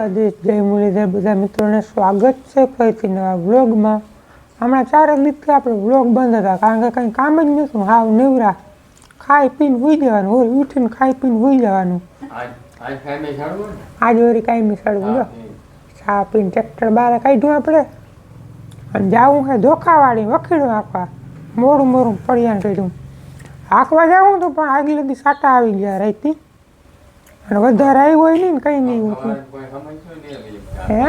દ્વારકાધીશ જય મુરલીધર બધા મિત્રોને સ્વાગત છે ફરીથી નવા વ્લોગમાં. હમણાં ચાર દિવસથી આપણે વ્લોગ બંધ હતા કારણ કે કંઈ કામ જ નહોતું. હાવ નેવરા. ખાઈ પીને હોઈ જવાનું. હોય ઉઠીને ખાઈ પીને હોઈ જવાનું. આજ વળી કાંઈ મિસાડવું જો ચા પીને ટ્રેક્ટર બહાર કાઢ્યું આપણે. અને જાવું કે ધોખાવાળી વખીડું આખવા મોડું મોડું પડિયાને કર્યું હાંકવા જાવું તો પણ આગલી સાટા આવી ગયા રાઈતી અને વધારે આવ્યું હોય નહીં ને કંઈ નહીં. હોતું હે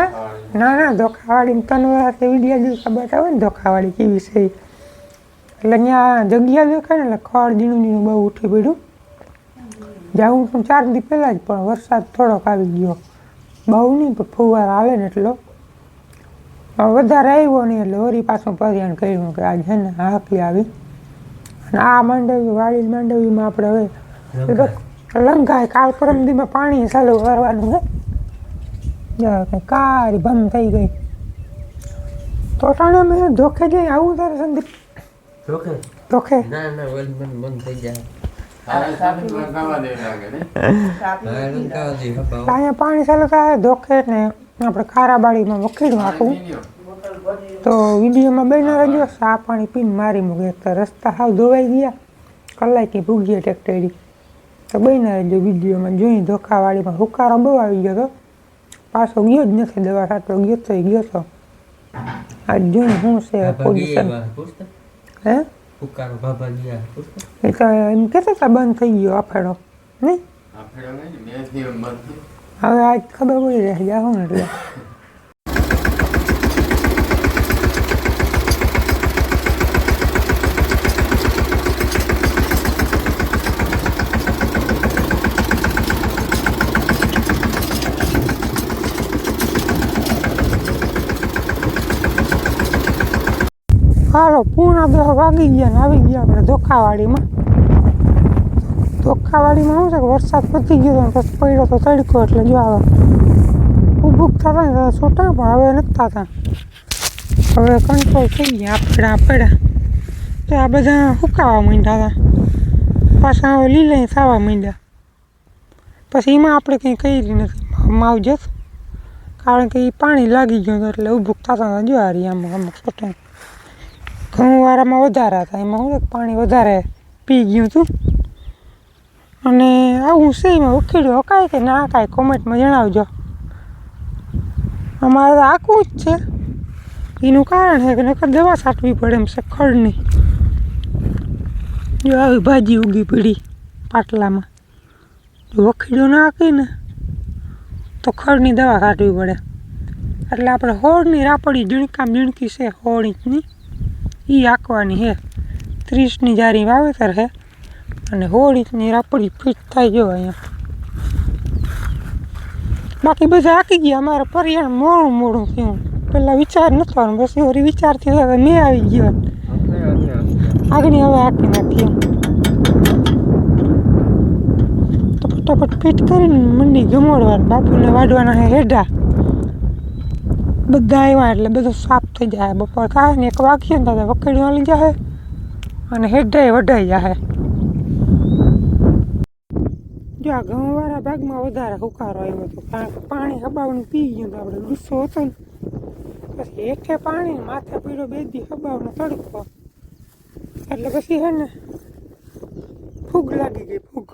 ના ના ધોખાવાળી તને એવી વીડિયો દિવસ બતાવે ને ધોખાવાળી કેવી છે એટલે ત્યાં જગ્યા દેખાય ને એટલે ખડ ઝીણું ઝીણું બહુ ઉઠી પડ્યું. જાઉં તો ચાર દી પહેલાં જ પણ વરસાદ થોડોક આવી ગયો. બહુ નહીં પણ ફુવાર આવે ને એટલો. હવે વધારે આવ્યો નહીં એટલે વળી પાછું પરિયાણ કર્યું કે આજે છે ને હાકી આવી. અને આ માંડવી વાળી માંડવીમાં આપણે હવે લંઘાય. કાલ પરમ દીમાં પાણી ચાલુ કરવાનું હે કારી કંઈ કાળી ભમ થઈ ગઈ. તો ટાણે મેં ધોખે જઈ આવું તારે સંદીપ? ધોખે? ધોખે? ના ના વલ મન મન થઈ જાય. અહીંયા પાણી ચાલુ થાય ધોખે ને આપણે ખારાબાળીમાં વખીડું આખું તો વિડીયોમાં બેના રહેજો સા પાણી પીને મારી મૂકે. એક તો રસ્તા સાવ ધોવાઈ ગયા. કલાકી ભૂગીએ ટેક્ટરી. તો બેના રહેજો વિડીયોમાં જોઈ ધોખાવાળીમાં હુકારો બહુ આવી ગયો તો પાછો ગયો જ નથી દવા સાટો ગયો તો ગયો તો. આજ જોઈ શું છે પોઝિશન હે? એ તો એમ કહેતા હતા બંધ થઈ ગયો આફેડો. નહીં? આ. હવે આજ ખબર પડી રહે જાઉં ને એટલે હાલો પૂર્ણ દસ વાગી ગયા ને આવી ગયા આપણે ધોખાવાડીમાં. ધોખાવાડીમાં શું છે કે વરસાદ પતી ગયો હતો પડ્યો તો તડકો એટલે જો આવે ઉભુક થતા ને તો છૂટા પણ હવે નથી થતા. હવે કંટ્રોલ થઈ ગયા આપડા પડ્યા તો આ બધા સુકાવા માંડ્યા હતા. પાછા હવે લીલા થવા માંડ્યા. પછી એમાં આપણે કંઈ કરી નથી. માવજત કારણ કે એ પાણી લાગી ગયું એટલે ઉભુક થતા હતા. જો આ રહી આમ અમુક છોટા ઘઉં વાળામાં વધારે હતા. એમાં હું પાણી વધારે પી ગયું હતું. અને આવું છે, એમાં ઉખેડ્યું. હકાય કે ના હકાય, કોમેન્ટમાં જણાવજો. અમારે તો આખું જ છે. એનું કારણ છે કે નકર દવા છાંટવી પડે એમ છે ખડની જો આવી ભાજી ઉગી પડી પાટલામાં. જો વખીડ્યો ના હાકી ને, તો ખડની દવા છાંટવી પડે. એટલે આપણે હોળની રાપડી ઝીણકામ ઝીણકી છે, હોળીની એ આંકવાની છે ત્રીસની જારી વાવેતર છે અને હોળીની રાપડી ફિટ થાય જો અહીંયા. બાકી બધા આંકી ગયા, અમારે પરિયાણ મોડું મોડું થયું. પહેલાં વિચાર નતો બસ પછી વળી વિચારથી તો મેં આવી ગયો. આગળ હવે આંકી નાખી તો ફટાફટ ફિટ કરીને મંડી જમોડવાનું બાપુને વાડવાના હેડા બધા આવ્યા એટલે બધું સાફ થઈ જાય. બપોર થાય ને એક વાગીએ ને તો વકડી વાળી જાય અને હેડાય વઢાઈ જાય જો આ ઘઉંવાળા ભાગમાં વધારે હુકારો આવ્યો હતો કારણ કે પાણી હબાવનું પી ગયું તો આપણે ગુસ્સો હતો ને. પછી હેઠે પાણી માથે પીડો બે દી હબાવનો તડકો. એટલે પછી હે ને ફૂગ લાગી ગઈ ફૂગ.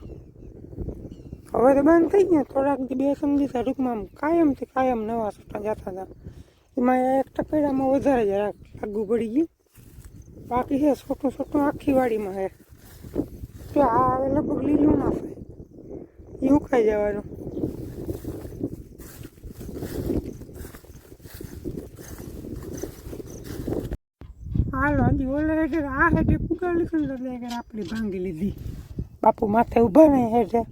હવે તો બંધ થઈ ગયા. થોડાક બે સમજી ટૂંકમાં કાયમથી કાયમ નવા સટા જતા હતા. એમાં એક ટપેડામાં વધારે જરાક લાગુ પડી ગયું. બાકી છે છોટું છોટું આખી વાડીમાં છે. તો આ હવે લગભગ લીલું ના થાય. એ ઉખાઈ જવાનું. હાલો, હજી ઓલે હેઠે આ હેઠે પુગાડી હેઠે આપણી ભાંગી લીધી. બાપુ માથે ઊભા નહીં હેઠે.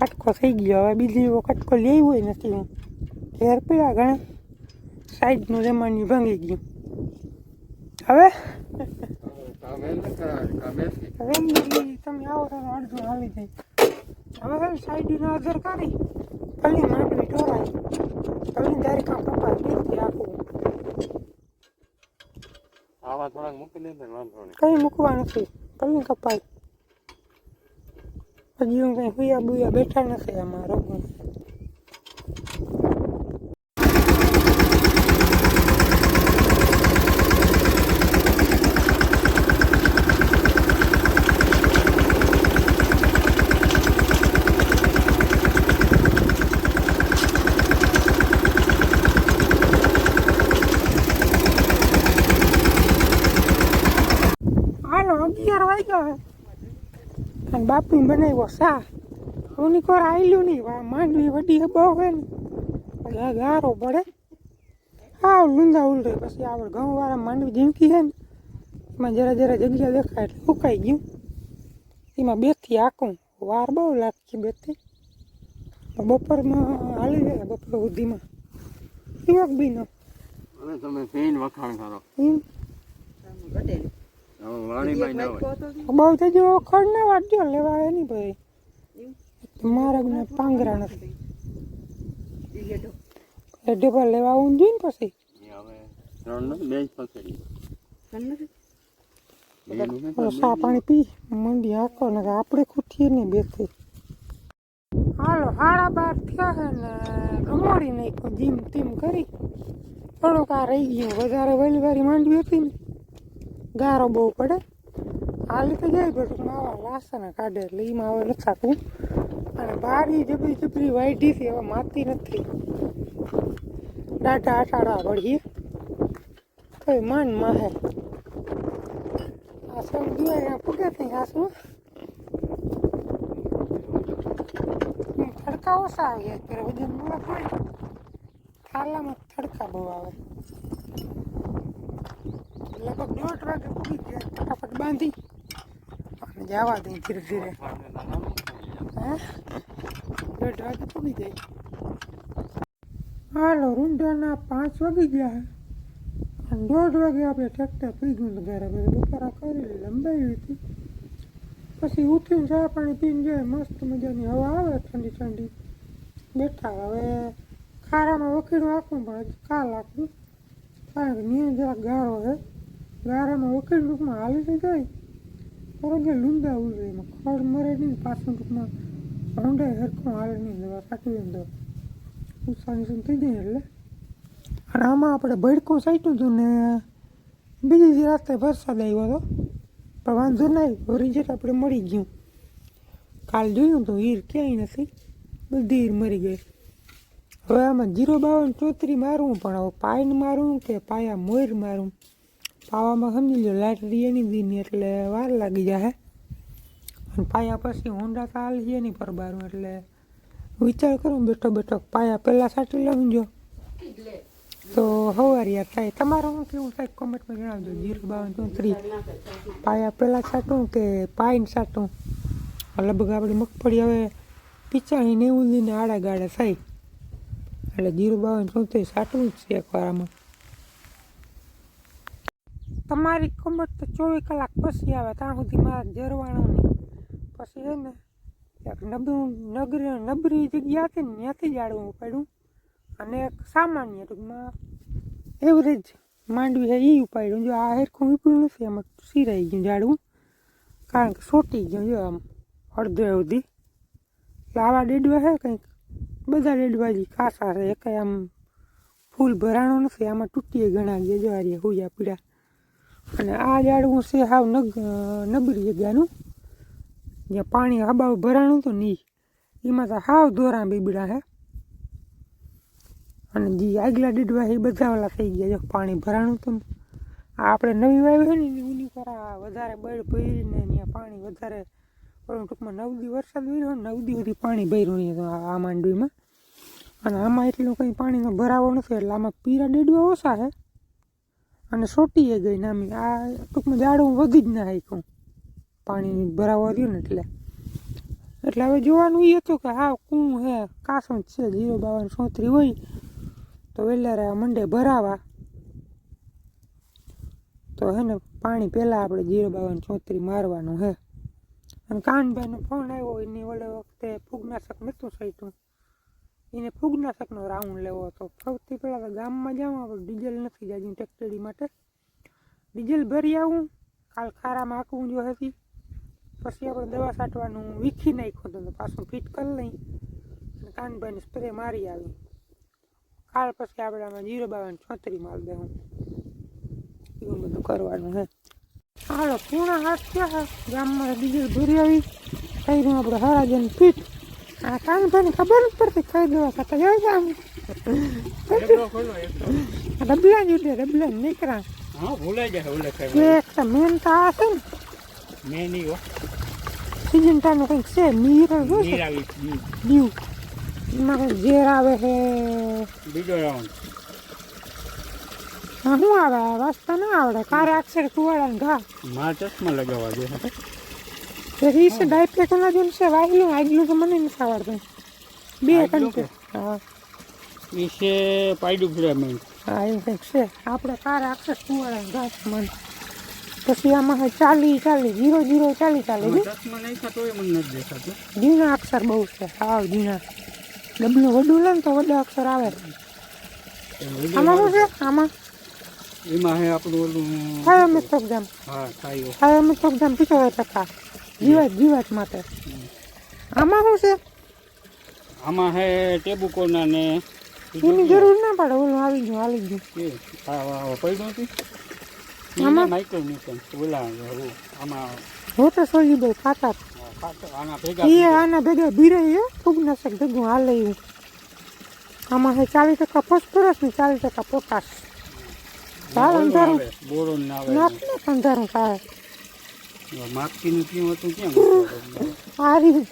કટકો થઈ ગયો. હવે બીજી એવો કટકો લેવો હોય નથી. હું ઘેર પીડા ઘણે. સાઈડનું રેમાની ભાંગી ગયું હવે. રેમડી તમે આવો તો અડધું હાલી જાય. હવે સાઈડનો અધર કરી. ભલી માંડવી ઢોરાય ભલી દારી કામ કપાય નથી આખું આવા થોડાક મૂકી દે ને વાંધો નહીં. કંઈ મૂકવા નથી. ભલી કપાય. હજી હું કંઈ હુયા બુયા બેઠા નથી આમાં રોગમાં હે અને બાપી બનાવ્યો શા ઉની કોર આવેલું નહીં માંડવી વડી બહુ હે ને. એટલે ગારો પડે હા લૂંદા ઉલટે પછી આપણે ઘઉં વાળા માંડવી જીમકી છે ને. એમાં જરા જરા જગ્યા દેખાય એટલે ઉકાઈ ગયું. એમાં બેથી આખું વાર બહુ લાગશે બેથી. બપોરમાં હાલી ગયા બપોર સુધીમાં. યુવક બીનો હવે તમે વખાણ કરો. ન હોય બહુ તો જો ખડ ના વાટજો લેવા આવે નહીં ભાઈ. મારગ ને પાંગરા નથી. એ ડબ્બા લેવા આવું જોઈએ ને પછી સા પાણી પી મંડી હાકો ને આપણે ખૂટીએ ને બેથી. હાલો હાડા બાર થયા છે ને રમોડી નાખ્યો જીમ તીમ કરી. થોડોક આ રહી ગયું. વધારે વહેલી વારી માંડવી હતી ને. ગારો બહુ પડે. હાલી તો જાય બધું માવા વાસણ કાઢે એટલે એમાં હવે નથી અને બારી જબરી જબરી વાઢી હવે માતી નથી. ડાટા અટાડા વળીએ. કઈ મન માહે. આ સૌ દિવાળી પૂગે થઈ હાસું તડકા ઓછા આવે અત્યારે વજન પણ થાલામાં તડકા બહુ આવે. દોઢ વાગે પૂરી ગયા ફટાફટ બાંધી. અને જવા દઈ ધીરે ધીરે. હે? દોઢ વાગે પૂરી જાય હાલો, રૂંઢાના પાંચ વાગી ગયા અને દોઢ વાગે આપણે ટ્રેક્ટર પી ગયું ઘરે બધું બપોરા કરી લંબાવી હતી. પછી ઉઠીને ચા પાણી પીને જાય મસ્ત મજાની હવા આવે ઠંડી ઠંડી. બેઠા હવે ખારામાં વકીડું આખું પણ કાલ આખું કારણ કે નિયમ જરાક ગારો છે ગારામાં વકીલ ટૂંકમાં હાલી તો જાય બરોબર લૂંદા ઉલરે એમાં ખડ મરે નહીં પાછું ટૂંકમાં રોંડાય હરખું હાલે નહીં દવા કાઢી દે તો. ઉત્સાહની શું થઈ જાય એટલે. અને આમાં આપણે ભડકું સાચું હતું ને બીજી જ રાતે વરસાદ આવ્યો હતો, પણ વાંધો નહીં ઓરિજિન આપણે મળી ગયું. કાલ જોયું તો હીર ક્યાંય નથી, બધી હીર મરી ગઈ. હવે આમાં જીરો બાવન ચોત્રી મારવું પણ હવે પાયન મારવું કે પાયા મોર મારવું પાવામાં સમજી લો લાઇટ રહી એની દીની એટલે વાર લાગી જાય અને પાયા પછી હોન્ડા તો હાલ છે નહીં પરબારું, એટલે વિચાર કરો બેઠો બેઠો, પાયા પહેલાં સાટી લઉં જો. તો હવારિયા થાય. તમારું શું કેવું થાય? કોમેન્ટમાં જણાવજો. જીરો બાવન ચોત્રીસ. પાયા પહેલાં સાટું કે પાઈને સાટું? લગભગ આપણી મગફળી હવે પીચાણી નેવું દીને આડા ગાડા થાય એટલે જીરો બાવન ચોત્રીસ સાટવું જ છે એકવાર આમાં તમારી કોમેન્ટ તો ચોવીસ કલાક પછી આવે, ત્યાં સુધી મારે જરવાનું નહીં. પછી છે ને, એક નબળું નગર, નબળી જગ્યા હતી ને, ત્યાંથી જાળવું પડ્યું. અને એક સામાન્ય ટૂંકમાં એવરેજ માંડવી છે એ ઉપાડ્યું. જો આ હેરખું વીપડું નથી, એમાં સિરાઈ ગયું ઝાડવું. કારણ કે સોટી ગયું જો આમ, અડધો સુધી. લાવા ડેડવા છે કંઈક, બધા ડેડવા જે કાસા છે. એક આમ ફૂલ ભરાણો નથી, આમાં તૂટીએ ઘણા ગયા જો આ હુયા પીડા. અને આ ઝાડવું છે હાવ નગ, નબળી જગ્યાનું. જ્યાં પાણી હબાવ ભરાણું હતું નહીં એમાં તો હાવ દોરા બીબડા હે. અને જે આગલા દીડવા એ બધા ઓલા થઈ ગયા જો, પાણી ભરાણું હતું આપણે નવી વાવી હોય ને એની કરા વધારે બળ ભરીને ત્યાં પાણી વધારે પણ ટૂંકમાં નવ દી વરસાદ વર્યો નવ દી સુધી પાણી ભર્યું નહીં તો આ માંડવીમાં. અને આમાં એટલું કંઈ પાણીનો ભરાવો નથી, એટલે આમાં પીરા ડેડવા ઓછા છે અને સોટીએ ગઈ નામી આ ટૂંકમાં ઝાડું વધી જ ના હાઈકું પાણી ભરાવો રહ્યું ને એટલે. એટલે હવે જોવાનું એ હતું કે હા કું હે, કાસણ છે, જીરો બાવન સોત્રી હોય, તો વેલારે મંડે ભરાવા. તો હે ને પાણી પહેલાં આપણે જીરો બાવન ચોત્રી મારવાનું હે. અને કાનભાઈનો ફોન આવ્યો, એની ઓલે વખતે ફૂગનાશક નહોતું સાઈટું એને ફૂગનાશકનો રાઉન્ડ લેવો હતો. સૌથી પહેલાં તો ગામમાં જાઉં આપણે ડીઝલ નથી જાજું ટેક્ટરી માટે. ડીઝલ ભરી આવું, કાલ ખારામાં આખવું જો હતી. પછી આપણે દવા છાંટવાનું વીખી નાખ્યું તો પાછું ફિટ કરી લઈ. કાનભાઈને સ્પ્રે મારી આવી. કાલ પછી આપણે આમાં જીરો બાવન છોતરી માલ દેવું એવું બધું કરવાનું હે હાલો પૂણા હાથ થયા. ગામમાં ડીઝલ ભરી આવી. ખાઈ આપણે હરાજન ફીટ આ કાનભાઈને ખબર નથી પડતી ખાઈ દેવા ખાતા ખોલો એટલો ડબલા જ ઉડે ડબલા નીકળ્યા હા ભૂલાઈ જાય ઓલે ખાઈ એક તો મેન તો આ છે ને મેં નહીં હો સિજન્ટાનું કંઈક છે મીર છે નીરાવી ઈ. દીવ એમાં કંઈક ઝેર આવે છે બીજો રાઉન્ડ હા શું આવે રસ્તા ના આવડે કારે અક્ષર કુવાડા ઘા મારા ચશ્મા લગાવવા દે તેથી છે ડાયપે કોલાજન છે વાયલું આગલું તો મને નથી આવડતું. બે વાયલું કંઈક હા. એ છે પાયડું હા એવું કંઈક છે. આપણે કાર આખે કુવાળા ઘાસ મન પછી આમાં ચાલી ચાલી જીરો જીરો ચાલી ચાલી એ જીના અક્ષર બહુ છે. હા જીના. ડબલું વડું લે ને તો વડા અક્ષર આવે. આમાં શું છે? આમાં? એમાં હે આપણું ઓલું થાય અમે પ્રોગ્રામ હા થાય થાય અમે પ્રોગ્રામ પિત્તોતેર ટકા જીવાત જીવાત માટે આમાં શું છે? આમાં હે ટેબુકોના ને એની જરૂર ના પડે ઓલું આવી ગયું આવી ગયું. પડ્યું નથી આમાં? માઇક્રો ન્યુટન ઓલા હું આમાં હોતે ભાઈ ખાતા. આના ભેગા એ આના ભેગા ભીરે એ ફૂગનાશક ભેગું હાલે એવું આમાં છે ચાલીસ ટકા ફોસ્ફરસ ને ચાલીસ ટકા પોટાશ. ચાલ અંધારું. બોરોન નાખ અંધારું થાય. માપકીનું પીવું હતું ક્યાં મૂકવાનું? આ રીતે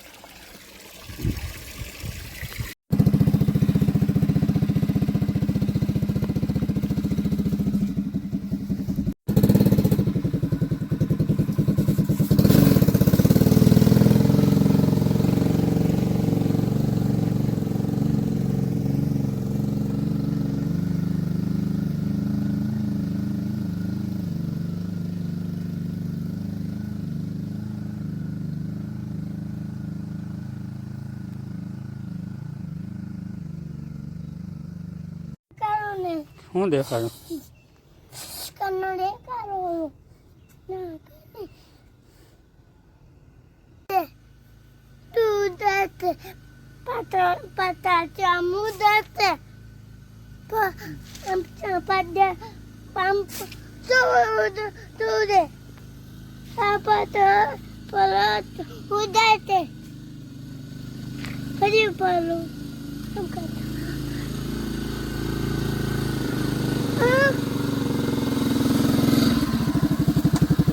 કારોને શું દેખાડું? કન્નડે કારો ના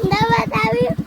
Давай, давай.